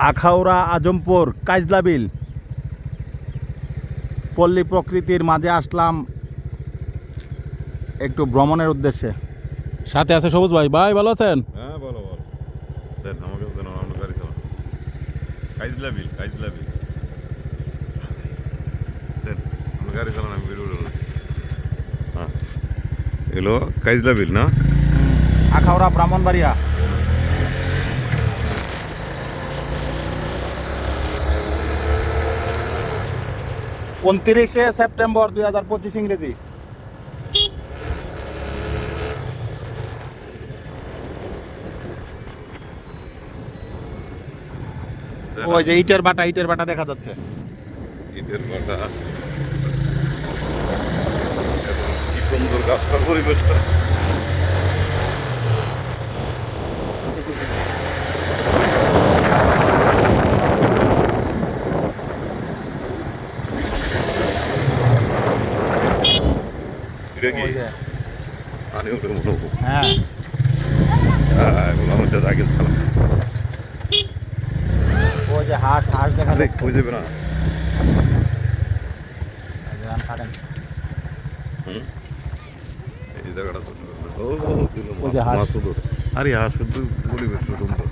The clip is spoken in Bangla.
আখাউড়া আজমপুর কাজলা বিল পল্লী প্রকৃতির মাঝে আসলাম একটু ভ্রমণের উদ্দেশ্যে। সাথে আছে সবুজ ভাই। ভাই ভালো আছেন? হ্যাঁ বলো বলো দেন আমাকে দেন আমরা গাড়ি চালান কাইজলা বিল দেন আমরা গাড়ি চালান আমি বেরোবো হ্যাঁ। এগুলো কাইজলা বিল না? আখাউড়া ব্রাহ্মণবাড়িয়া। উনত্রিশে সেপ্টেম্বর দুই হাজার পঁচিশ ইংরেজি। ওই যে ইটের বাটা ইটের বাটা দেখা যাচ্ছে। ইটের বাটা। কি সুন্দর গাছটা পরিবেশটা। এটা কি ওই যে, আনে ওটা মনে হব হ্যাঁ হ্যাঁ এগুলো আমাদের আগে খেলা ওই যে হাঁস হাঁস দেখা আরে যাচ্ছে কই যাবে না এই যে ধান কাটেন। হুম? এই জায়গাটা তো ও ওই হাঁস। শুধু আরে হাঁস শুধু সুন্দর